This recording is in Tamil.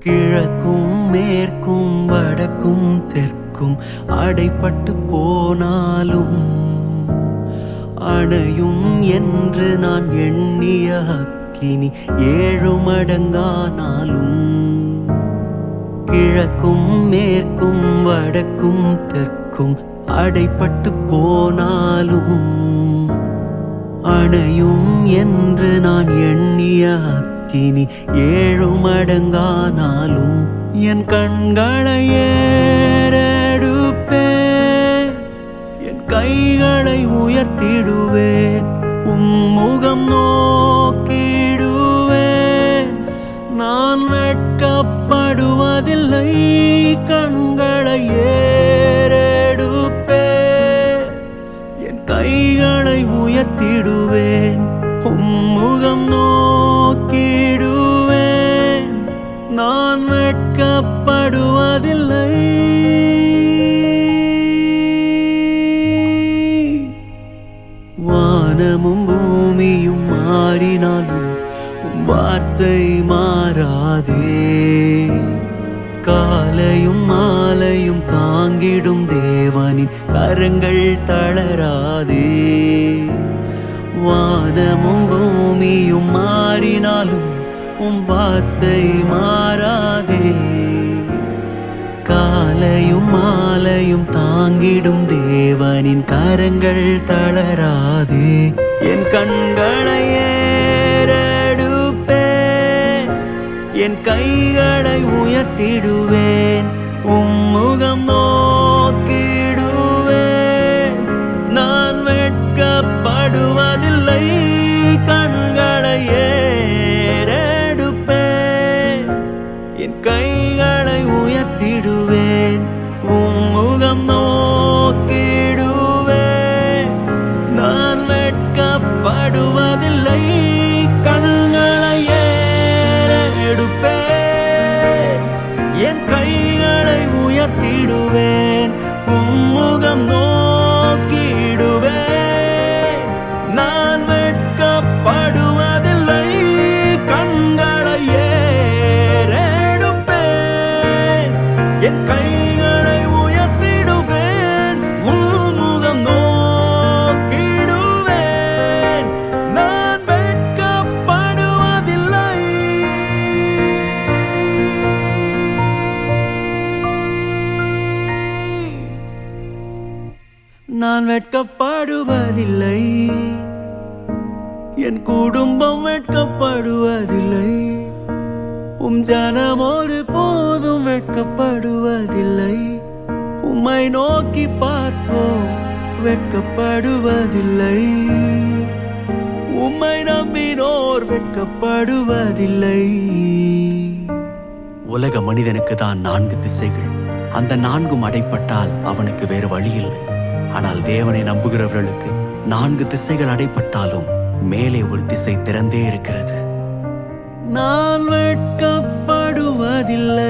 கிழக்கும் மேற்கும் வடக்கும் தெற்கும் அடைப்பட்டு போனாலும் அணையும் என்று நான் எண்ணிய அக்கினி ஏழு மடங்கானாலும் கிழக்கும் மேற்கும் வடக்கும் தெற்கும் அடைப்பட்டு போனாலும் அணையும் என்று நான் எண்ணிய அக்கினி ஏழு மடங்கானாலும் என் கண்களை ஏறெடுப்பேன் என் கைகளை உயர்த்திடுவேன் உம் முகம் நோக்கிடுவேன். நான் வெட்கப்படுவதில்லை கண்களை ஏறெடுப்பேன் என் கைகளை உயர்த்திடுவேன் வெட்கப்படுவதில்லை வானமும் பூமியும் மாறினாலும் வார்த்தை மாறாதே. காலையும் மாலையும் தாங்கிடும் தேவனின் கரங்கள் தளராதே. வானமும் பூமியும் மாறினாலும் உம் வார்த்தை மாறாதே. காலையும் மாலையும் தாங்கிடும் தேவனின் கரங்கள் தளராது. என் கண்களை ஏறடுப்பேன். என் கைகளை உயர்த்திடுவேன். உம்முகம் நோ முகம் நோக்கிடுவே நான் வெட்கப்படுவதில்லை கண்களை ஏறெடுப்பேன் என் கை நான் வெட்கப்படுவதில்லை. என் குடும்பம் வெட்கப்படுவதில்லை. உம் ஜனம் ஒரு போதும் வெட்கப்படுவதில்லை. உம்மை நோக்கி பார்த்தோம் வெட்கப்படுவதில்லை. உம்மை நம்பினோர் வெட்கப்படுவதில்லை. உலக மனிதனுக்கு தான் நான்கு திசைகள். அந்த நான்கும் அடைப்பட்டால் அவனுக்கு வேறு வழி இல்லை ஆனால் தேவனை நம்புகிறவர்களுக்கு நான்கு திசைகள் அடைப்பட்டாலும் மேலே ஒரு திசை திறந்தே இருக்கிறது. நான் வெட்கப்படுவதில்லை.